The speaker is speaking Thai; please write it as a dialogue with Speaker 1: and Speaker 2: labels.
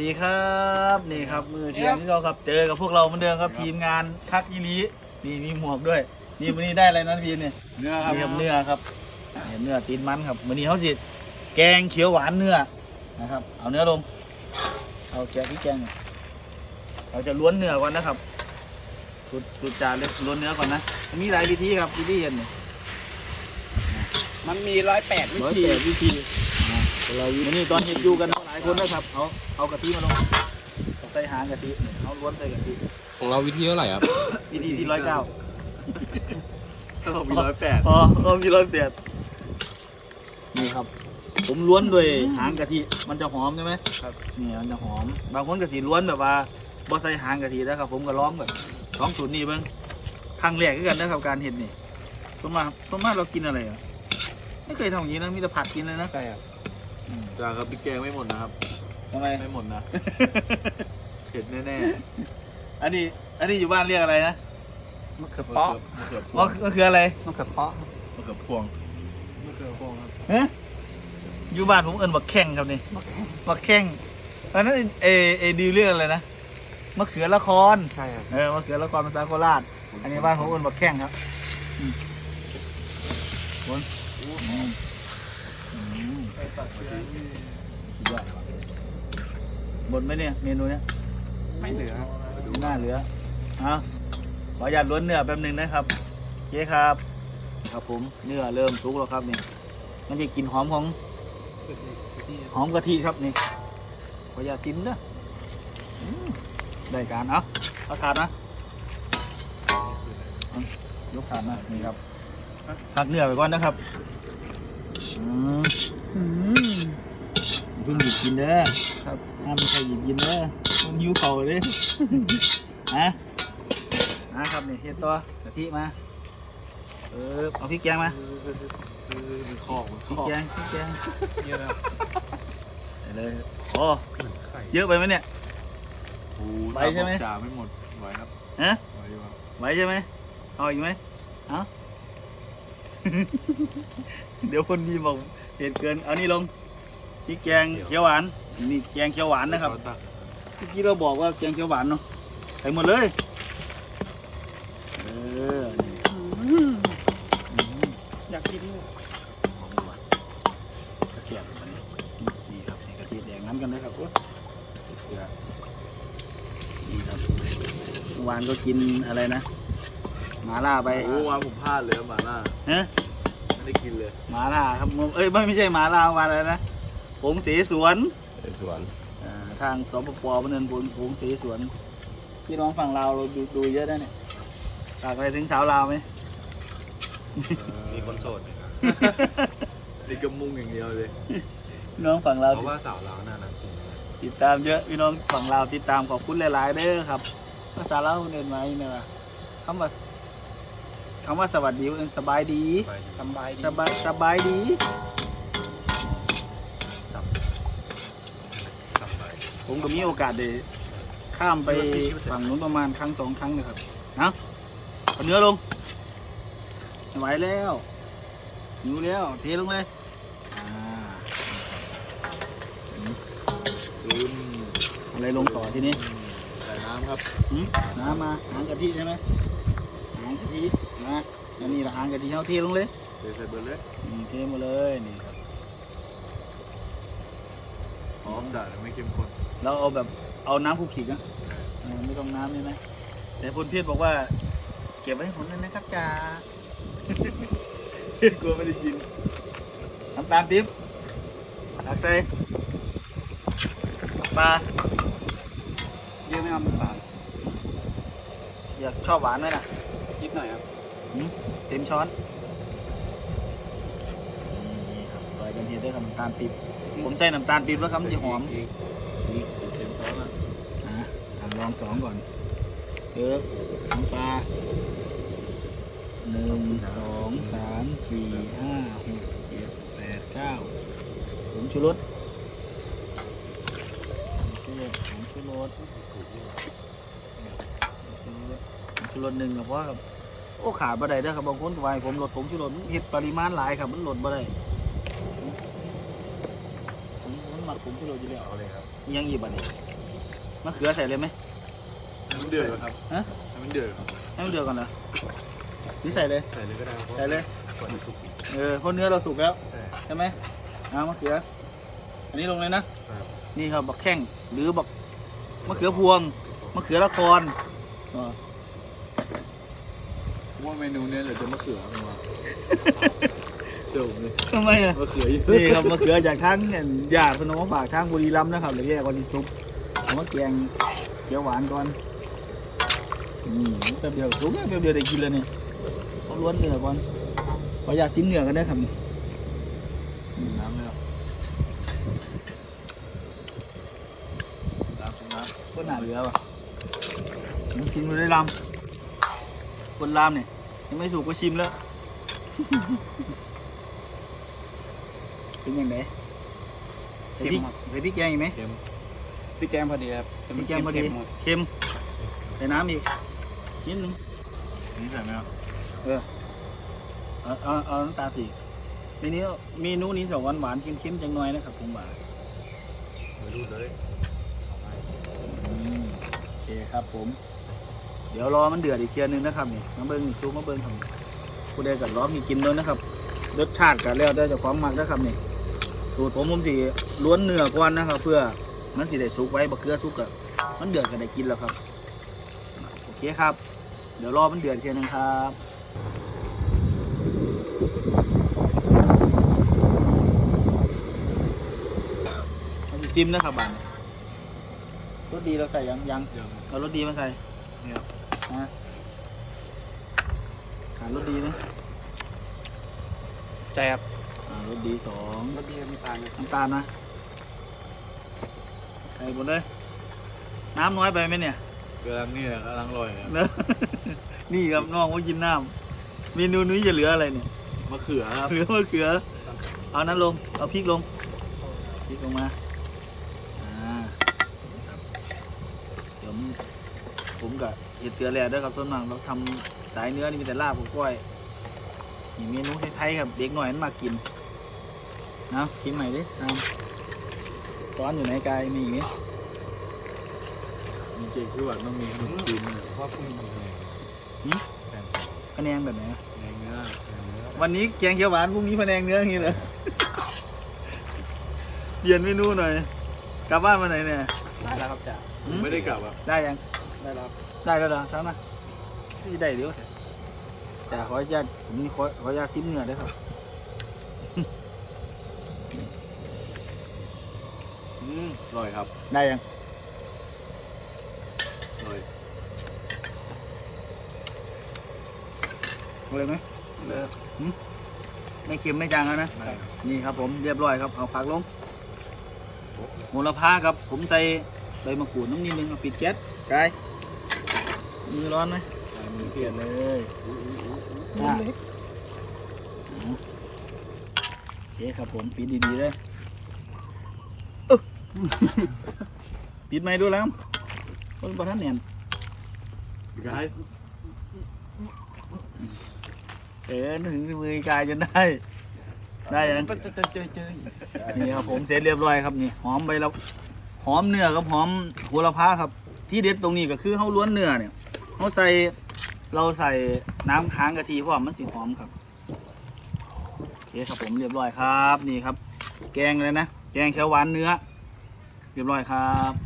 Speaker 1: ดีครับนี่ครับมือเทียงที่เราครับเจอกับพวกเราเหมือนเดิมครับทีมงานทักยีรีนี่มีหมวกด้วย นี่วันนี้ได้อะไรนะทีมเนี่ย
Speaker 2: เนื้อครับ
Speaker 1: นี่ครับเนื้อครับเห็นเนื้อตีนมันครับวันนี้เขาสิแกงเขียวหวานเนื้อนะครับ เอาเนื้อลง เอาแกะที่แกงก่อนเราจะล้วนเนื้อก่อนนะครับสุดสุดจานเลยล้วนเนื้อก่อนนะมีหลายวิธีครับวิธีเห็นเนี่ย
Speaker 2: มันมีร้อยแปดวิ
Speaker 1: ร้อย
Speaker 2: ธี
Speaker 1: แปดวิธีอ่าเราวันนี้ตอนเห็นอยู่กันหลายคนนะครับ เอา เอากะทิมาลงเอาใส่หางกะทิเอาล้วนใส่กะทิ
Speaker 3: ของเราวิธีเท่าไหร่ครับ
Speaker 1: วิธีที่ร้อยเก้า
Speaker 2: ถ้าผมมีร้อยแปด
Speaker 1: อ๋อเขามีร้อยแปดนี่ครับ ผมล้วนด้วยหางกะทิ มันจะหอมใช่ไหมครับนี่มันจะหอม บางคนก็สีล้วนแบบว่าบ่ใส่หางกะทินะครับ ผมก็ร้องแบบร้องสูตรนี้เบิ้งครั้งแรกคือกันนะครับการเห็ดนี่สมมาสมมาเรากินอะไรอะไม่เคยทำอย่างนี้นะมีแต่ผัดกินเลยนะ
Speaker 3: ใช่ครับ
Speaker 2: จ้าครับพี่แกงไม่หมดนะครับ
Speaker 1: ทำไม
Speaker 2: ไม่หมดนะ เผ็ดแน่
Speaker 1: อันนี้ อันนี้อยู่บ้านเรียกอะไรนะ
Speaker 3: มะเขือ
Speaker 2: ๆ
Speaker 3: เปาะ
Speaker 2: มะเขือพ
Speaker 1: อ๋
Speaker 2: ว
Speaker 1: องก็คืออะไร
Speaker 3: มะเขือเปาะ
Speaker 2: มะเขือพวง
Speaker 3: มะเขือพวงครับ
Speaker 1: ฮะอยู่บ้านผมเอิ้นบักแข้งครับนี่บักแข้งอันนั้นเอเอดีเรื่องอะไรนะมะเขือละคร
Speaker 3: ใช่ครับ
Speaker 1: เออมะเขือละครภาษาโคราช อันนี้บ้านผมเอิ้นบักแข้งครับอืมบนอืมอืม สุดยอดครับบนไหมเนี่ยเมนูเนี้ย
Speaker 3: ไม่เหลือครับ
Speaker 1: ไม่น่าเหลือเอาขออนุญาตล้วนเนื้อแป๊บหนึงนะครับเจ๊ครับ ครับผมเนื้อเริ่มสุกแล้วครับนี่มันจะกลิ่นหอมของหอมกะทิครับนี่ขออย่าตซิมนะอืมได้การเอาเอาถาดนะเอายกถาดมานี่ครับพักเนื้อไปก่อนนะครับ อืมอืมอย่าเพิ่งหยิบกินเด้อครับห้ามไม่ใครหยิบกินเด้อมันหิวเข่าเลยฮะนะครับเนี่ยเฮ็ดตัวกะทิมาเออเอาพริกแกงมา
Speaker 2: มันคอ
Speaker 1: พริกแกงพริกแกง
Speaker 2: เยอะ
Speaker 1: เลยโอ้เยอะไปไหมเนี่ย
Speaker 2: โอ้โไป
Speaker 1: ใช่ไหม
Speaker 2: จ่าไม่หมดไหวครับ
Speaker 1: ฮะ
Speaker 2: ไหวอยู่ครับ
Speaker 1: ไหวใช่ไหมเอาอีกไหมเอา เดี๋ยวคนดีบอกเผ็ดเกิน เอานี่ลงพริกแกงเขียวหวาน นี่แกงเขียวหวานนะครับ
Speaker 2: ช้อตัก
Speaker 1: เมื่อกี้เราบอกว่าแกงเขียวหวานเนาะ ใส่หมดเลย เออนี่อืม
Speaker 3: อยากกิน
Speaker 1: หอมหวานกระเสียบอันนี้นี่ครับนี่กะทิแดงน้ำกันเลยครับโอ้ยเสือนี่ครับเมื่อวานก็กินอะไรนะ หมาล่าไป
Speaker 2: โอ้วันผมพลาดเลยครับหมาล่า
Speaker 1: ฮะ
Speaker 2: ไม่ได้กินเลย
Speaker 1: หมาล่าครับเอ้ยไม่ไม่ใช่หมาล่ามาอะไรนะผงเสสวน
Speaker 3: สวน
Speaker 1: อ่าทางสปปมันเนินผงผงเสสวนพี่น้องฝั่งลาวเราดูดูเยอะนะเนี่ยฝากอะไรถึงสาวลาวไหม
Speaker 4: มีคนโสดไหมครับ
Speaker 2: นี่ก็มุ่งอย่างเดียวเลย
Speaker 1: พี่น้องฝั่งลาว
Speaker 4: เพราะว่าสาวเราวน่ารักจริงนะ
Speaker 1: ติดตามเยอะพี่น้องฝั่งลาวติดตามขอบคุณหลาย ๆเด้อครับภาษาลาวเดินมาอีกนะคำว่า คำว่าสวัสดีเอิ้นสบายดี
Speaker 4: ไป
Speaker 3: สบายดี
Speaker 1: สบายสบายดี
Speaker 4: สับสับไป
Speaker 1: ผมก็มีโอกาสได้ข้ามไปฝั่งนู้นประมาณครั้งสองครั้งเลยครับนะเอาเนื้อลงไม่ไหวแล้วหิวแล้วเทลงเลยอ่า
Speaker 2: อืม
Speaker 1: อะไรลงต่อทีนี้
Speaker 2: ใส่น้ำครับ
Speaker 1: หืมน้ำมาหางกะทิใช่ไหมหางกะทินะอันนี้ละหางกะทิเขาเทลงเลย
Speaker 2: เทใส่เบอร์เลย
Speaker 1: อืมเทหมาเลยนี่ครับ
Speaker 2: หอมด่าแต่ไม่เข้มข้น
Speaker 1: เราเอาแบบเอาน้ำคลุกคลิกนะเออไม่ต้องน้ำใช่ไหมแต่พลเพียรบอกว่า เก็บไว้ให้ผมด้วยนะครับจ่า กลัวไม่ได้กินน้ำตาลติ๊บตักใส่ปลาเยอะไหมครับน้ำตาลอยากชอบหวานไหมล่ะ
Speaker 3: นิด หน่อยครับ
Speaker 1: เต็มช้อนนี่ครับซอยกันเทียด้วยครับน้ำตาลปิ๊บผมใส่น้ำตาลปิ๊บแล้วครับมันจะหอม
Speaker 2: อีก
Speaker 1: นี่เต็มช้อนแล้วอะทำลองสองก่อนเอิบน้ำปลาหนึ่งสองสามสี่ห้าหกเจ็ดแปดเก้าผงชูรสผงชูรสผงชูรสผงชูรสผงชูรสหนึ่งกับว่าครับ โอ้ขาดบ่ได้เด้อครับบางคนก็ว่าให้ผมลดผงชูรสมันเห็ดปริมาณหลายครับมันลดบ่ได้ผมผมมันหมักผมพูดเราอยู่แล้ว
Speaker 4: เอาเลยครับ
Speaker 1: ยังหยิบอันนี้มะเขือใส่เลยไหม
Speaker 2: ให้มันเดือดก่อนครับ
Speaker 1: ฮะ
Speaker 2: ให้มันเดือดก่อน
Speaker 1: ให้มันเดือดก่อนเหรอนี่ใส่เลย
Speaker 4: ใส่เลยก็ได้ครับ
Speaker 1: ใส่เลย
Speaker 4: ก่อนจะสุกอีก
Speaker 1: เออเพราะเนื้อเราสุกแล้ว
Speaker 4: ใช่
Speaker 1: ใช่ไหมเอามะเขือ อันนี้ลงเลยนะ
Speaker 4: ครับ
Speaker 1: นี่ครับบักแข้งหรือบักมะเขือพวง มะเขือละครอ่า
Speaker 2: ผม ว่าเมนูเนี้ยเหลือแต่มะเขือผมว่าเชื่อผมเลย
Speaker 1: ทำไมอะ
Speaker 2: มะเขือเยอะ
Speaker 1: นี่ครับมะเขือจากทางญาติเพนเอามาฝากทางบุรีรัมย์นะครับเดี๋ยวแยกวันนี้ซุปเอามาแกงเขียวหวานก่อนนี่แป๊บเดียวซุปแป๊บเดียวได้กินแล้วนี่เอาล้วนเนื้อก่อนขออยากซิมเนื้อกันได้อครับนี่
Speaker 2: น้ำเนี่ยน้ำน้ำ
Speaker 1: ก็หนาเหลือว่ะผมกินมาได้ลำ คนลามเนี่ยยังไม่สุกก็ชิมแล้ว เป็นยังไงใส่พริกใส่พริกแกงอีกไหม
Speaker 2: เค็ม
Speaker 3: พี่แกงพอดีครับ
Speaker 1: พริกแกงพอดี
Speaker 3: เค็มๆ
Speaker 1: เค็มใส่น้ำอีกนิดนึง
Speaker 2: นี่ใส่ไหมครับ
Speaker 1: เอาเอาเอาน้ำตาลสิเมนูเมนูนี้สองหวานหวานๆเค็มๆจังหน่อยนะครับผมว่า
Speaker 4: ไม่รู้เลย
Speaker 1: อืมโอเคครับผม เดี๋ยวรอมันเดือดอีกเทียนึงนะครับนี่มาเบิ้งซุปมาเบิ้งทำผู้ใดกัดร้องมีกินด้วยนะครับรสชาติกันแล้วได้จากความมักนะครับนี่สูตรผมผมสิล้วนเนื้อก่อนนะครับ เพื่อมันสิได้สุกไว้บะเกลือสุกอะมันเดือดกันได้กินแล้วครับโอเคครับ เดี๋ยวรอมันเดือดเทียนึงครับซิมนะครับบานรสดีเราใส่ยังยังเอารสดีมาใส่
Speaker 2: เนี่ยครับ
Speaker 1: ฮะขาดรสดีนะ
Speaker 3: ใช่ครับ
Speaker 1: อ่ารสดีสอง
Speaker 3: รสดีน้ำตาลครับ
Speaker 1: น้ำตาลนะใส่หมดเลย น้ำน้อยไปไหมเนี่ย
Speaker 2: กำลังนี่แหละกำลังอร่อยครับ
Speaker 1: เนอะนี่ครับน้องว่ากินน้ำเมนูนี้จะเหลืออะไรเนี่ย
Speaker 2: มะเขือครับ
Speaker 1: เหลือมะเขือ เอานั้นลง เอาพริกลง พริกลงมา อ่าครับเดี๋ยว ผมกับเห็ดเกลือแร่ด้วยครับส่วนมากเราทำสายเนื้อนี่มีแต่ลาบกับกล้วยมีเมนูไทยๆครับเด็กหน่อยมันมากินเอาชิมใหม่ดิเอาซ้อนอยู่ไหนกายมีอีกไหม
Speaker 2: จริงๆคือว่าต้องมีขนมจีนเนี่ย
Speaker 4: เพราะพุ่งนี้มีแผน
Speaker 1: หืม
Speaker 4: แผน
Speaker 1: พะแนงแบบไหน
Speaker 2: แกงเนื้อ
Speaker 4: เนื้อ
Speaker 1: วันนี้แกงเขียวหวานพรุ่งนี้พะแนงเนื้ออย่างนี้เหรอเปลี่ยนเมนูหน่อย กลับบ้านมาไหนเนี่ย
Speaker 3: ได้แล้วครับจ่า
Speaker 2: ไม่ได้กลับอะ
Speaker 1: ได้ยัง
Speaker 3: ได้แล้วครับ
Speaker 1: ได้แล้วเหรอช้ามาที่ได้เดี๋ยวเถอะจ่าขออนุญาตผมนี่ขอขออนุญาตซิมเนื้อด้วยครับ
Speaker 2: อืมอร่อยครับ
Speaker 1: ได้ยัง
Speaker 2: อร่อย
Speaker 1: เอาเลยไหม
Speaker 3: เลิก
Speaker 1: ไม่เค็มไม่จางแล้วนะ
Speaker 2: ได้ครับ
Speaker 1: นี่ครับผมเรียบร้อยครับเอาผักลงโหระพาครับผมใส่ ใบมะกรูดน้ำนิดนึงเอาปิดแก๊สกายมือร้อนไหม
Speaker 2: ใส่มือ
Speaker 1: เป
Speaker 2: เป
Speaker 1: ลี่
Speaker 2: ลี่
Speaker 1: ย
Speaker 2: ย
Speaker 1: น
Speaker 2: น
Speaker 1: เลยอะโอเคครับผมปิดดีๆเลยอึ๊ะปิดไม้ดูแล้วคนประทันเนียน
Speaker 2: กาย
Speaker 1: เออนึกถึงมือกายจนได้ ได้ยัง
Speaker 3: เจอเจอเจอเจอ
Speaker 1: นี่ครับผมเสร็จเรียบร้อยครับนี่หอมใบละ หอมเนื้อกับหอมโหระพาครับ ที่เด็ดตรงนี้ก็คือเขาล้วนเนื้อเนี่ยเขาใส่เราใส่น้ำค้างกะทิเพราะว่ามันสีหอมครับโอเคครับผมเรียบร้อยครับนี่ครับ แกงเลยนะ แกงเขียวหวานเนื้อ เรียบร้อยครับ